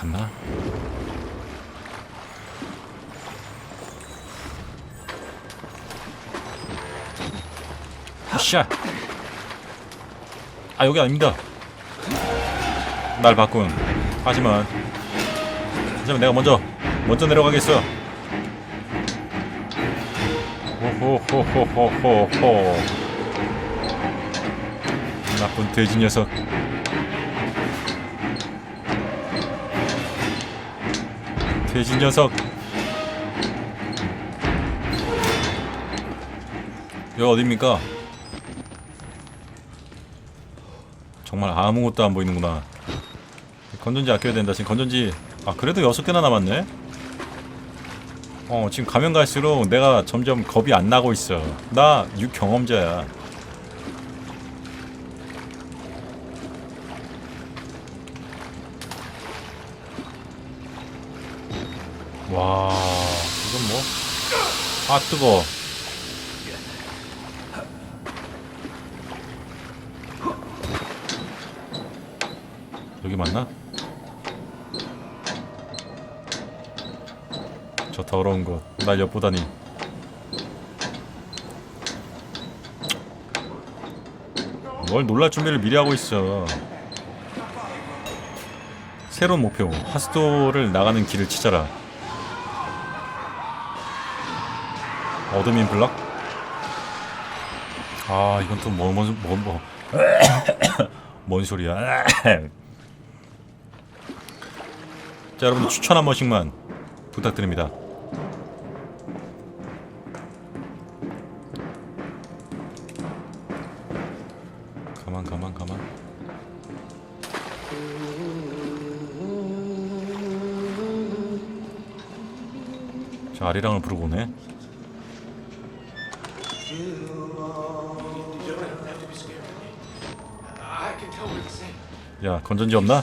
갔나? 샤. 아 여기 아닙니다. 날 바꾼. 하지만 하지만 내가 먼저 먼저 내려가겠어. 호호호호호호호. 나쁜 돼지 녀석. 돼지 녀석. 여기 어딥니까? 정말 아무것도 안 보이는구나. 건전지 아껴야 된다. 지금 건전지 아 그래도 여섯 개나 남았네. 어 지금 가면 갈수록 내가 점점 겁이 안 나고 있어. 나 육경험자야. 와 이건 뭐? 아 뜨거. 여기 맞나? 저 더러운 곳. 날 엿보다니. 뭘 놀랄 준비를 미리 하고 있어. 새로운 목표. 하스도를 나가는 길을 찾아라. 어드민 블럭? 아, 이건 또 뭐, 뭐, 뭐, 뭐. 뭔 소리야. 자, 여러분 추천 한 번씩만 부탁드립니다. 가만 가만 가만. 자, 아리랑을 부르고 오네. 야, 건전지 없나?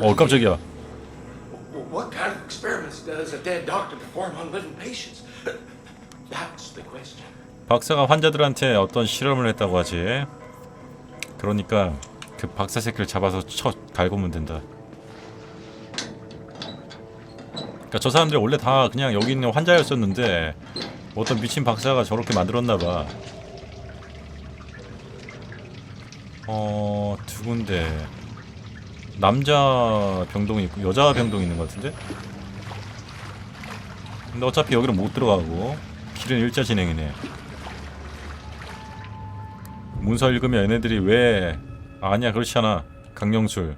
어, 깜짝이야. What kind of experiments does a dead doctor perform on living patients? That's the question. 박사가 환자들한테 어떤 실험을 했다고 하지. 그러니까 그 박사 새끼를 잡아서 쳐 갈구면 된다. 그러니까 저 사람들이 원래 다 그냥 여기 있는 환자였었는데 어떤 미친 박사가 저렇게 만들었나 봐. 어, 두 군데. 남자 병동이 있고 여자 병동이 있는 것 같은데? 근데 어차피 여기는 못 들어가고 길은 일자 진행이네. 문서 읽으면 얘네들이 왜 아니야 그렇지 않아 강령술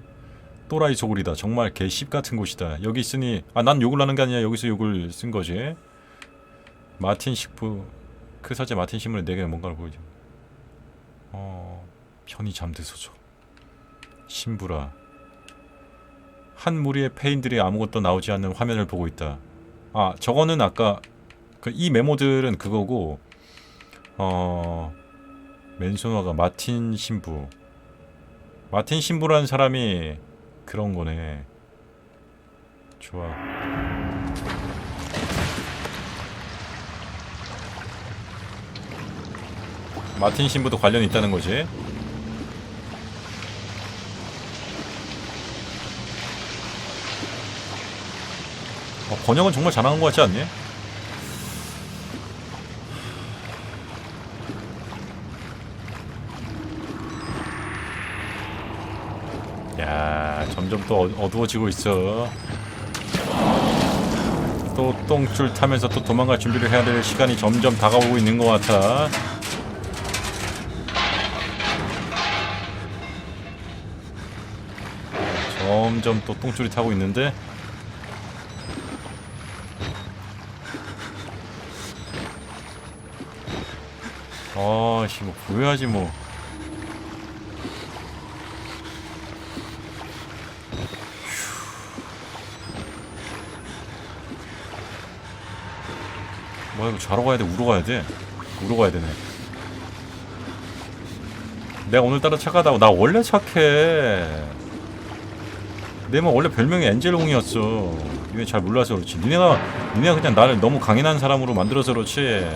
또라이 소굴이다 정말 개씹 같은 곳이다 여기 있으니 아 난 욕을 하는 게 아니야 여기서 욕을 쓴 거지 마틴 식부 그 사제 마틴 신문에 내게 뭔가를 보여줘 어 편히 잠드소서 신부라 한 무리의 폐인들이 아무것도 나오지 않는 화면을 보고 있다 아 저거는 아까 그 이 메모들은 그거고 어 맨손화가 마틴 신부. 마틴 신부라는 사람이 그런 거네. 좋아. 마틴 신부도 관련이 있다는 거지. 어, 번역은 정말 잘하는 것 같지 않니? 야, 점점 또 어- 어두워지고 있어. 또 똥줄 타면서 또 도망갈 준비를 해야 될 시간이 점점 다가오고 있는 것 같아. 점점 또 똥줄이 타고 있는데. 아씨 뭐 보여야지 뭐. 뭐야 이거 좌로 가야 돼? 우로 가야 돼? 우로 가야 되네. 내가 오늘따라 착하다고. 나 원래 착해 내뭐 원래 별명이 엔젤홍이었어. 니네 잘 몰라서 그렇지. 니네가 니네가 그냥 나를 너무 강인한 사람으로 만들어서 그렇지.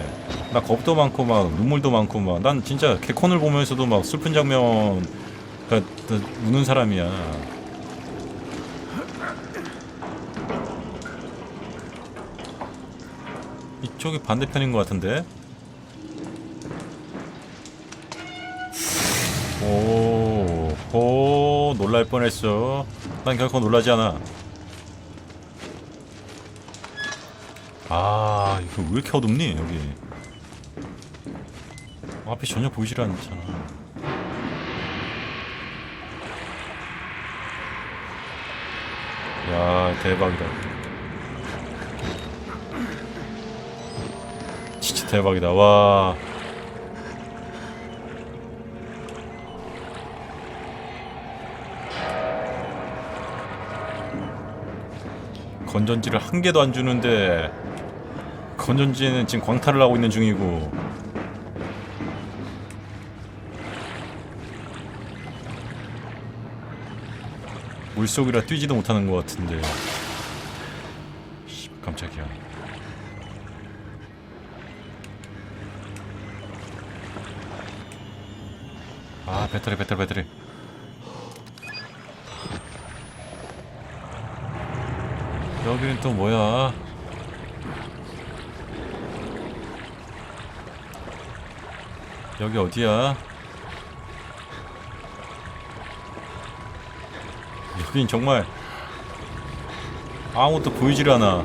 나 겁도 많고 막 눈물도 많고 막 난 진짜 개콘을 보면서도 막 슬픈 장면 우는 사람이야. 이쪽이 반대편인 것 같은데. 오, 오, 놀랄 뻔했어. 난 결코 놀라지 않아. 아, 이거 왜 이렇게 어둡니 여기? 앞이 전혀 보이질 않잖아. 야, 대박이다. 진짜 대박이다. 와. 건전지를 한 개도 안 주는데 건전지에는 지금 광탈을 하고 있는 중이고. 물속이라 뛰지도 못하는 것 같은데. 씨, 깜짝이야. 아 배터리 배터리 배터리 여기는 또 뭐야? 여기 어디야? 여긴 정말 아무것도 보이질 않아.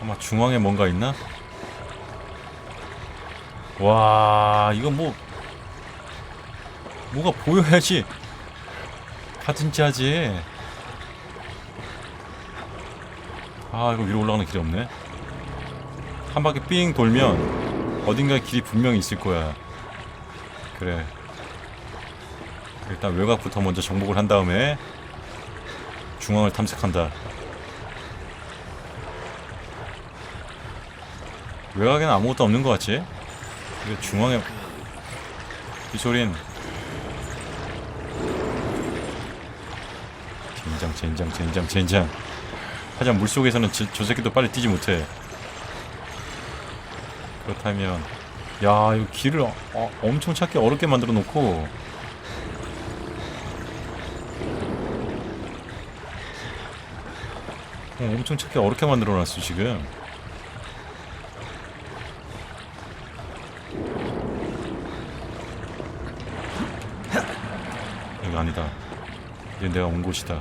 아마 중앙에 뭔가 있나? 와 이건 뭐 뭐가 보여야지. 하든지 하지 아 이거 위로 올라가는 길이 없네. 한 바퀴 삥 돌면 어딘가에 길이 분명히 있을 거야. 그래. 일단 외곽부터 먼저 정복을 한 다음에 중앙을 탐색한다. 외곽에는 아무것도 없는 것 같지? 이거 중앙에 이 소린. 젠장 젠장 젠장 젠장 하지만 물속에서는 저, 저 새끼도 빨리 뛰지 못해. 그렇다면 야 이거 길을 어, 어, 엄청 찾기 어렵게 만들어 놓고. 어, 엄청 찾기 어렵게 만들어 놨어 지금. 여기 아니다. 이제 내가 온 곳이다.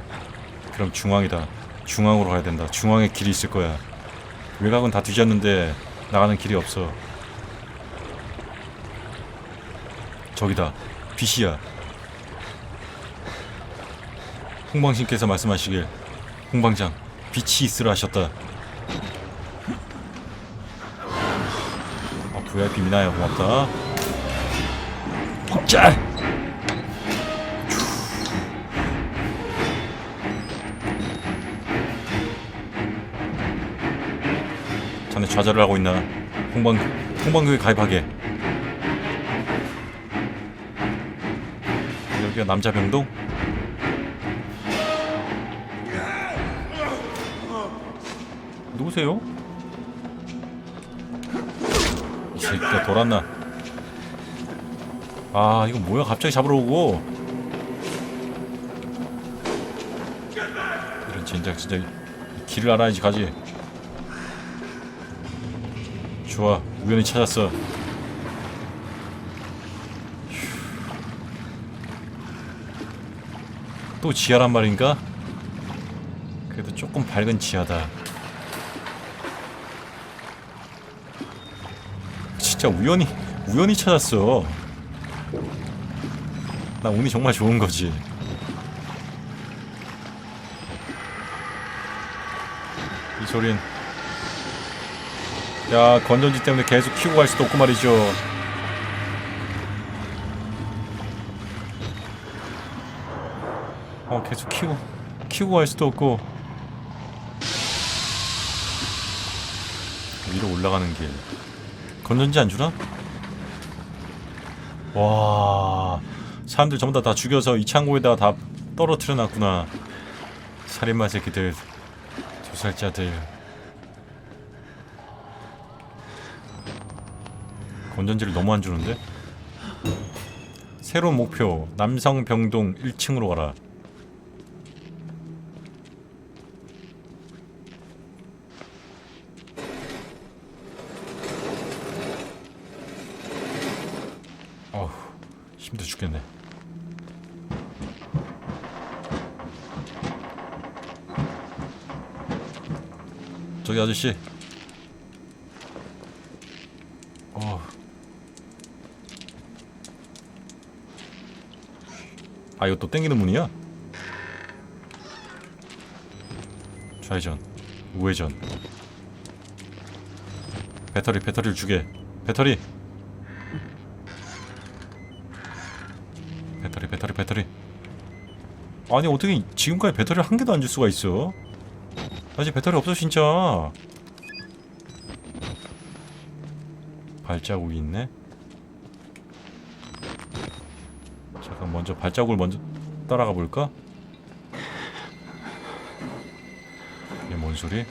그럼 중앙이다 중앙으로 가야 된다. 중앙에 길이 있을 거야. 외곽은 다 뒤졌는데 나가는 길이 없어. 저기다. 빛이야. 홍방신께서 말씀하시길. 홍방장 빛이 있으라 하셨다. 아 VIP 미나야 고맙다. 자 좌절을 하고 있나 홍방 홍방교에 가입하게 여기가 남자 병동? 누구세요? 이 새끼가 돌았나? 아 이거 뭐야 갑자기 잡으러 오고 이런 젠장 진짜 길을 알아야지 가지 좋아. 우연히 찾았어. 휴. 또 지하란 말인가? 그래도 조금 밝은 지하다. 진짜 우연히 우연히 찾았어. 나 운이 정말 좋은 거지. 이 소린 야 건전지 때문에 계속 키고 갈 수도 없고 말이죠 어 계속 키고 키고 갈 수도 없고 위로 올라가는 길 건전지 안 주나? 와 사람들 전부 다 다 죽여서 이 창고에다가 다 떨어뜨려 놨구나. 살인마 새끼들, 도살자들. 건전지를 너무 안 주는데? 새로운 목표 남성병동 1층으로 가라. 어우 힘들어 죽겠네. 저기 아저씨. 어. 아 이거 또 땡기는 문이야? 좌회전, 우회전. 배터리, 배터리를 주게. 배터리. 배터리, 배터리, 배터리. 아니 어떻게 지금까지 배터리를 한 개도 안 줄 수가 있어? 나 이제 배터리 없어 진짜. 발자국이 있네. 잠깐 먼저 발자국을 먼저 따라가 볼까? 이게 뭔 소리?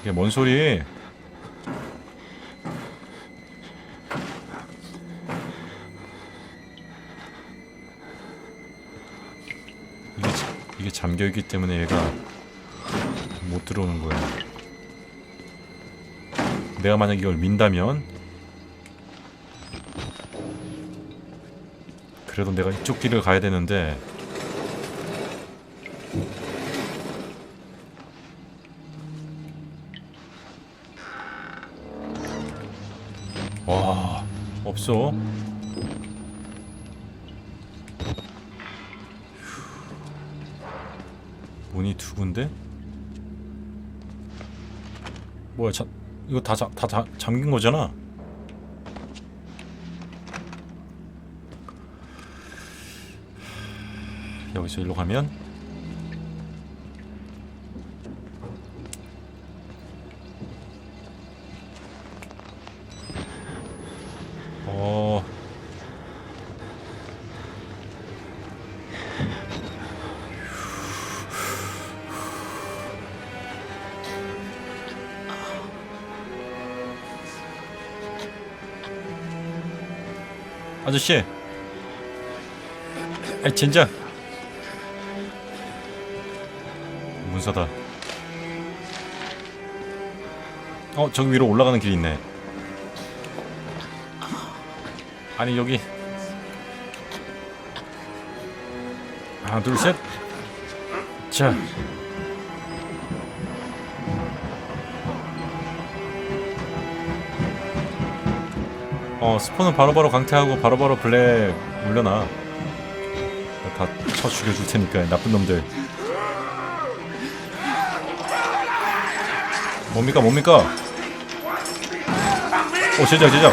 이게 뭔 소리? 이게 자- 이게 잠겨 있기 때문에 얘가 못 들어오는 거야. 내가 만약 이걸 민다면 그래도 내가 이쪽 길을 가야 되는데. 와 없어? 문이 두 군데? 뭐야 자, 이거 다, 자, 다 자, 잠긴 거잖아 여기서 일로 가면. 어. 아저씨. 아이 젠장 문서다. 어 저기 위로 올라가는 길이 있네. 아니 여기. 하나 둘셋자. 어 스폰은 바로바로 강퇴하고 바로바로 블랙 올려놔. 다 쳐 죽여줄 테니까 나쁜 놈들 뭡니까 뭡니까 오 제작 제작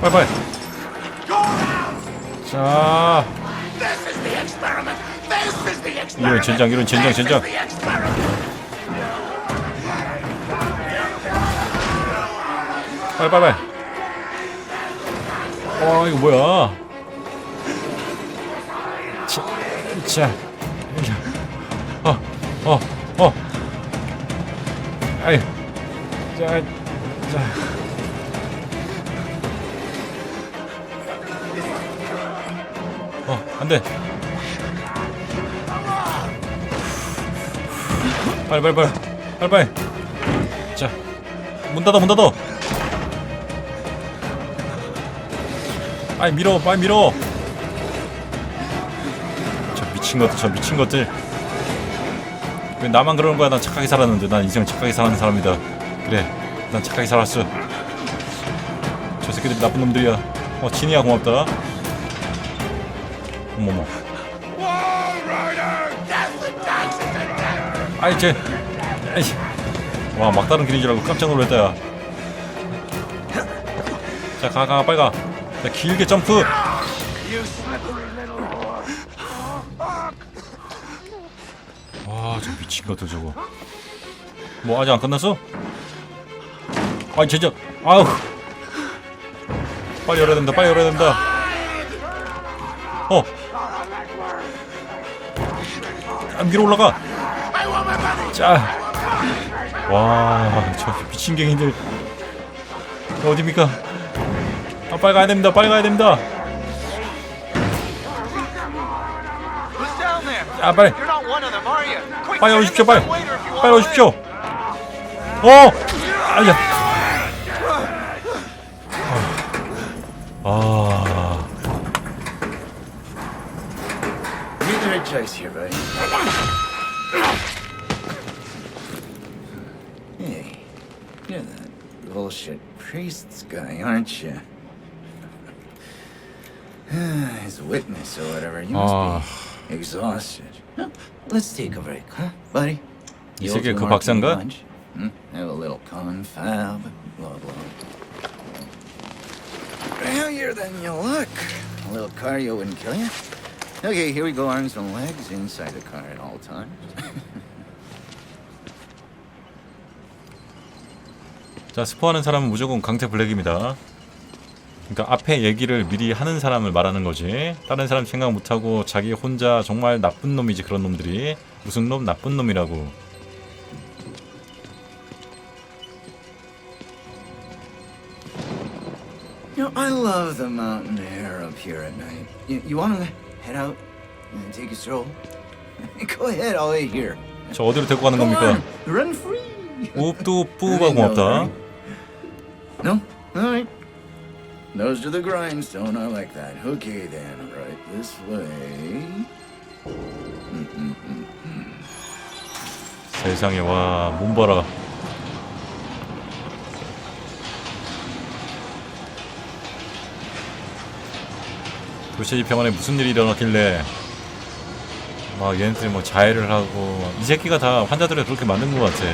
빨리빨리 자. 이런 젠장 이런 젠장 젠장 The experiment. 빨리 빨리 빨리 와 이거 뭐야 자, 어, 어, 어, 아이, 자, 자, 어, 안 돼. 빨리 빨리 빨리 빨리 빨리. 자, 문 닫아 문 닫아. 빨리 밀어 빨리 밀어 저 미친 것들 저 미친 것들. 왜 나만 그러는 거야? 난 착하게 살았는데. 난 인생 착하게 사는 사람이다. 그래 난 착하게 살았어. 저 새끼들 나쁜 놈들이야. 어 진이야 고맙다. 어머머. 아이 쟤. 아이 와 막다른 길인 줄 알고 깜짝 놀랐다 야 자 가 가 빨리 가. 자, 길게 점프 미친 것들 저거. 뭐 아직 안 끝났어? 아이 진짜. 아우. 빨리 열어야 된다 빨리 열어야 된다. 어. 아, 위로 올라가. 자와저 미친 갱이들. 어디입니까? 아 빨리 가야 됩니다 빨리 가야 됩니다? 아 빨리 You're not one of them, are you? Quick, 빨리 get in 오십시오 the 빨리 waiter if you want 빨리 one. 오십시오 어 아야 아 Need the right choice here, buddy. Hey, you're that bullshit priest's guy, aren't you? His witness or whatever. You must Ah. be exhausted. Let's take a break, huh, buddy? 이 old 그 박사인가? Hmm? Have a little confab, blah blah. Healthier than you look. A little cardio wouldn't kill you. Okay, here we go, arms and legs inside the car at all times. 자 스포하는 사람은 무조건 강태 블랙입니다. 그러니까 앞에 얘기를 미리 하는 사람을 말하는 거지. 다른 사람 생각 못하고 자기 혼자 정말 나쁜 놈이지 그런 놈들이 무슨 놈 나쁜 놈이라고. You know, I love the mountain air up here at night. You, you want to head out and take a stroll? Go ahead, I'll wait here. 저 어디로 데리고 가는 겁니까? on, run free. 웁도 뿌가 고맙다. No, all right. Nose to the grindstone, I like that. Okay then, right this way. 세상에 와 몸봐라. 이 병원에 무슨 일이 일어났길래 막 얘네들이 뭐 자해를 하고 이 새끼가 다 환자들을 그렇게 만든 것 같아.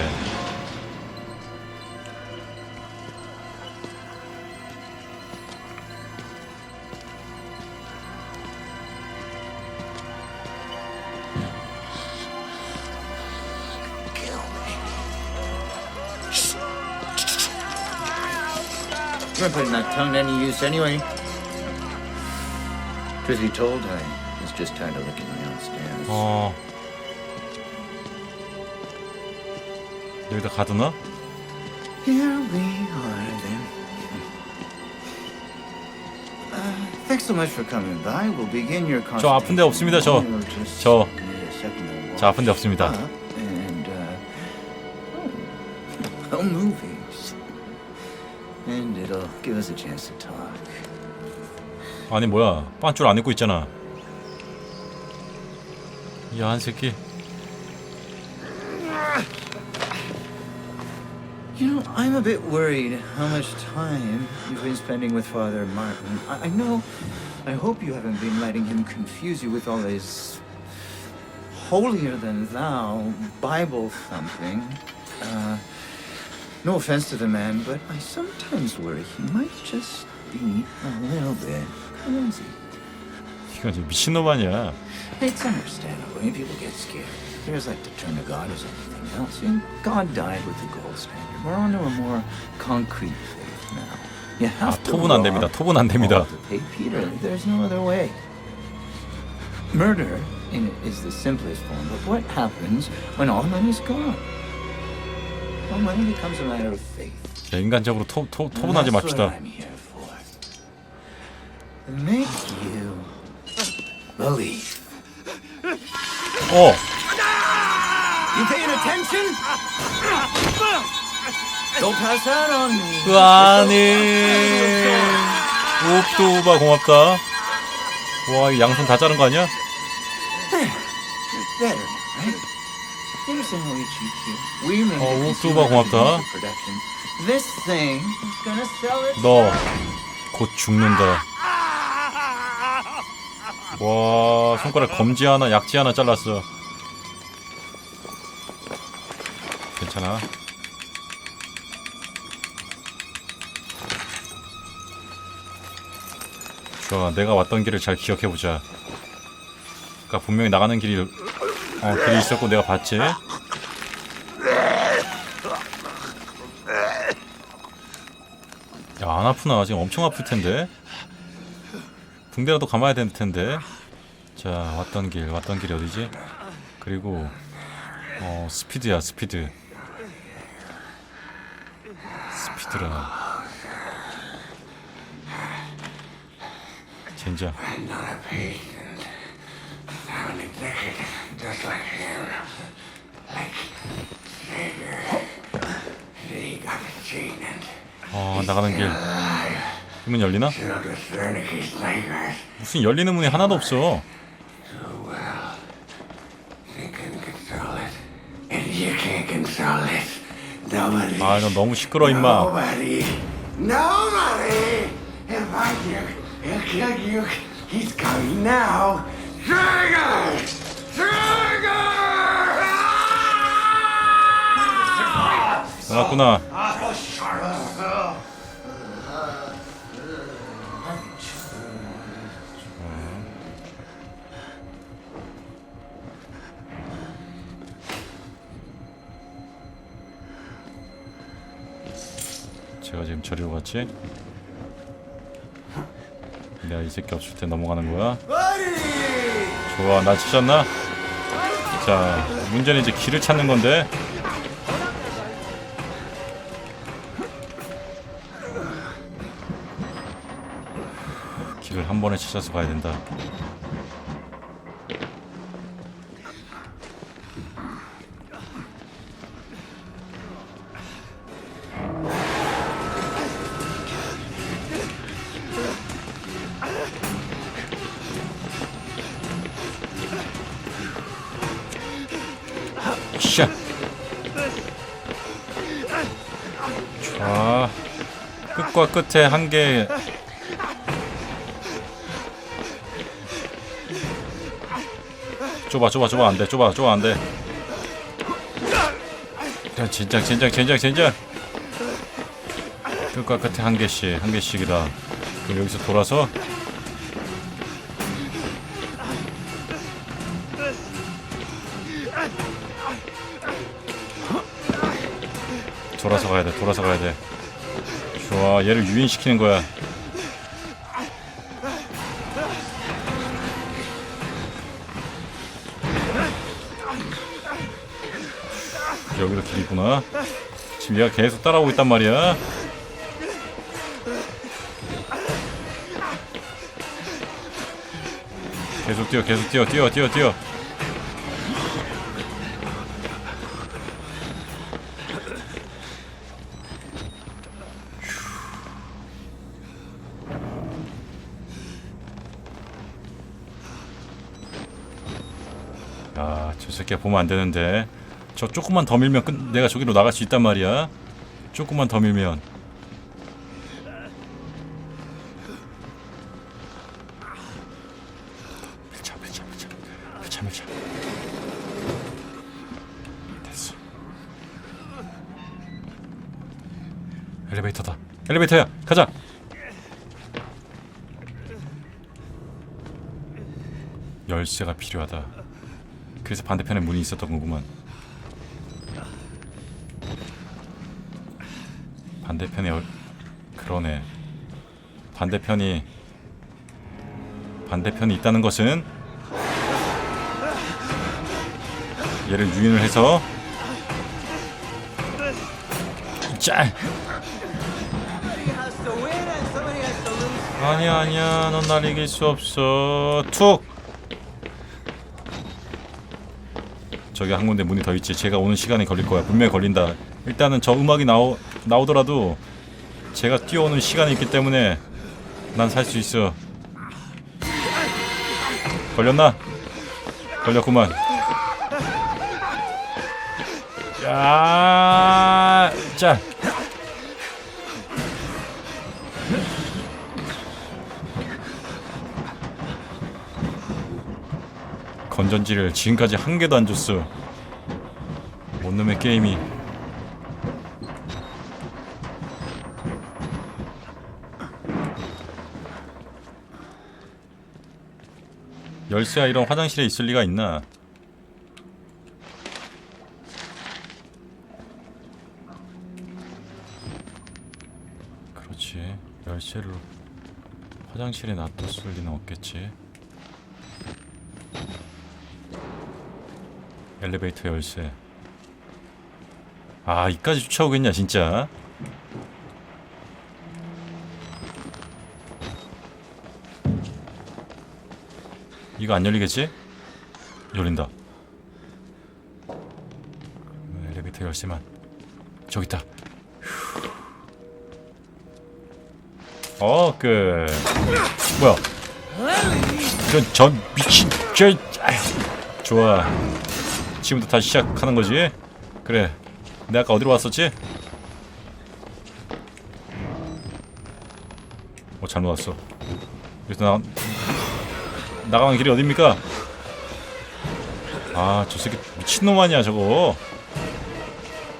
That tongue to any use anyway. Truth be told, I was just tired of looking downstairs. 어 여기다 가두나? Here we are then. Uh, thanks so much for coming by. We'll begin your 저 아픈데 없습니다, 저. 저. a 저 아픈데 없습니다. And, uh, oh, movies. And it'll give us a chance to talk. 아니 뭐야 빤줄 안 입고 있잖아. 야한 새끼. You know, I'm a bit worried how much time you've been spending with Father Martin. I, I know, I hope you haven't been letting him confuse you with all his holier than thou Bible thumping. Uh, no offense to the man, but I sometimes worry he might just be a little bit crazy. 이건 진짜 미친놈 아니야. It's understandable. I mean, people get scared. There's like to turn to God as anything else. And God died with the gold standard. We're on to a more concrete faith now. You 아 have to 톱은 안 rob 됩니다. 톱은 안 됩니다. all to pay Peter. There's no other way. Murder in is the simplest form, but what happens when all money's gone? 야, 인간적으로 톱, 톱, And 톱은 하지 that's 맙시다. 어. 그 안에 옵도바 고맙다. 와, 이 양손 다 자른 거 아니야? 어, consumer 고맙다. 너 곧 죽는다. 와, 손가락 검지 하나, 약지 하나 잘랐어. 괜찮아. 좋아, 내가 왔던 길을 잘 기억해 보자. 그니까 분명히 나가는 길이 어, 길이 있었고 내가 봤지. 야, 야, 안 아프나? 지금 엄청 아플 텐데. 붕대라도 감아야 될 텐데. 자, 왔던 길, 왔던 길이 어디지? 그리고 어, 스피드야, 스피드. 스피드라. 젠장. Just like him. Like Sager. He got the chain and 어, 나가는 길. 문 열리나? killed the Wernicke Slingers. 무슨 열리는 문이 하나도 없어. They couldn't control it. And you can't control it. Nobody. 아, 너 너무 시끄러 임마. Nobody. Nobody. If I do, he'll kill you. He's coming now. Trigger! 나갔구나. 제가 지금 저리로 갔지? 내가 이 새끼 없을 때 넘어가는 거야? 좋아, 나 치셨나? 자, 문제는 이제 길을 찾는 건데. 길을 한 번에 찾아서 가야 된다. 끝과 끝에 한 개. 좁아 좁아 좁아 안돼 좁아 좁아 안돼. 야 진작 진작 진작 진작. 끝과 끝에 한 개씩 한 개씩이다. 그럼 여기서 돌아서. 돌아서 가야 돼 돌아서 가야 돼. 좋아 얘를 유인시키는 거야 여기도 길 있구나. 지금 얘가 계속 따라오고 있단 말이야. 계속 뛰어, 계속 뛰어, 뛰어, 뛰어, 뛰어. 야, 저 새끼 보면 안 되는데. 저 조금만 더 밀면 끝, 내가 저기로 나갈 수 있단 말이야. 조금만 더 밀면. 밀자, 밀자, 밀자, 밀자, 밀자. 됐어. 엘리베이터다. 엘리베이터야. 가자. 열쇠가 필요하다. 그래서 반대편에 문이 있었던 거구만. 반대편에 어... 그러네. 반대편이 반대편이 있다는 것은 얘를 유인을 해서 짤. 아니야 아니야. 넌 날 이길 수 없어. 툭. 저기 한 군데 문이 더 있지. 제가 오는 시간이 걸릴 거야. 분명히 걸린다 일단은 저 음악이 나오, 나오더라도 제가 뛰어오는 시간이 있기 때문에 난 살 수 있어 걸렸나? 걸렸구만 야, 자. 건전지를 지금까지 한 개도 안 줬어. 뭔 놈의 게임이. 열쇠야 이런 화장실에 있을 리가 있나? 그렇지. 열쇠를 화장실에 놔뒀을 리는 없겠지. 엘리베이터 열쇠. 아 이까지 쫓아오겠냐 진짜 이거 안 열리겠지? 열린다 엘리베이터 열쇠만 저기 있다 어, 그 뭐야? 이런 전 미친 저 좋아. 지금부터 다시 시작하는 거지? 그래. 내가 아까 어디로 왔었지? 어 잘못 왔어. 여기서 나 나가는 길이 어딥니까? 아, 저 새끼 미친놈 아니야, 저거.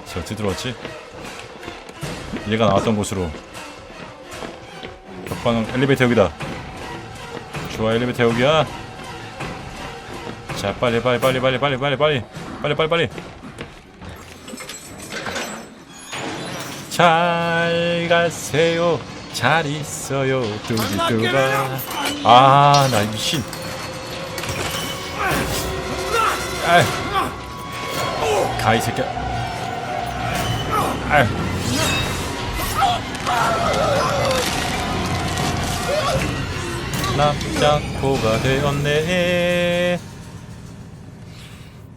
저 어떻게 들어왔지? 얘가 나왔던 곳으로 격방 엘리베이터 여기다 좋아 엘리베이터 여기야 자 빨리 빨리 빨리 빨리 빨리 빨리 빨리 빨리 빨리 빨리 잘 가세요 잘 있어요 뚜기뚜가. 아나 미친 아이 가이 새끼야. 아이 납작코가 되었네.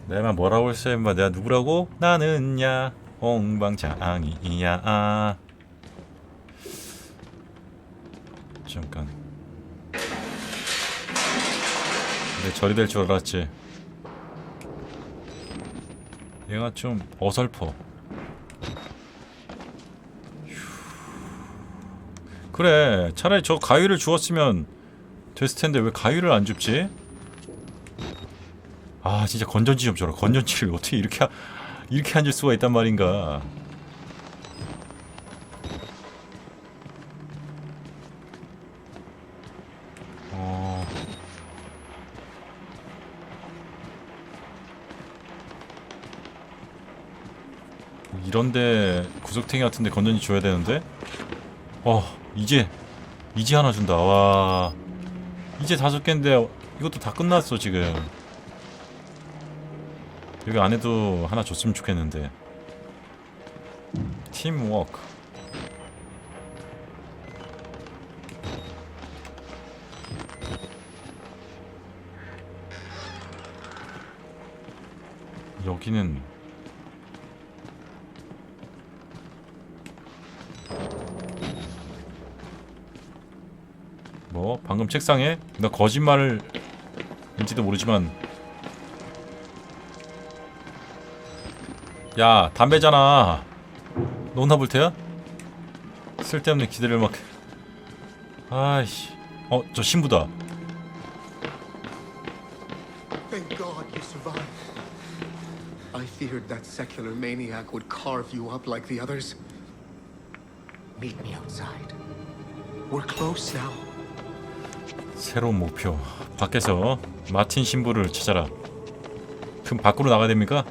내가 뭐라고 했어 임마? 내가 누구라고? 나는야. 옹방장이야 잠깐. 내 절이 될줄 알았지. 얘가 좀 어설퍼. 그래 차라리 저 가위를 주었으면 됐을 텐데 왜 가위를 안 줍지? 아 진짜 건전지 좀 줘라. 건전지를 어떻게 이렇게 하- 이렇게 앉을 수가 있단 말인가 이런데 구석탱이 같은데 건전지 줘야 되는데? 어 이제 이제 하나 준다. 와 이제 다섯 개인데 이것도 다 끝났어 지금. 여기 안에도 하나 줬으면 좋겠는데. 팀워크. 여기는 방금 책상에 나 거짓말을 인지도 모르지만 야 담배잖아 너나 불태야? 쓸데없는 기대를 막 아이씨 어 저 신부다 Thank God you survived. I feared that secular maniac would carve you up like the others. Meet me outside. We're close now. 새로운 목표 밖에서 마틴 신부를 찾아라 그럼 밖으로 나가야 됩니까?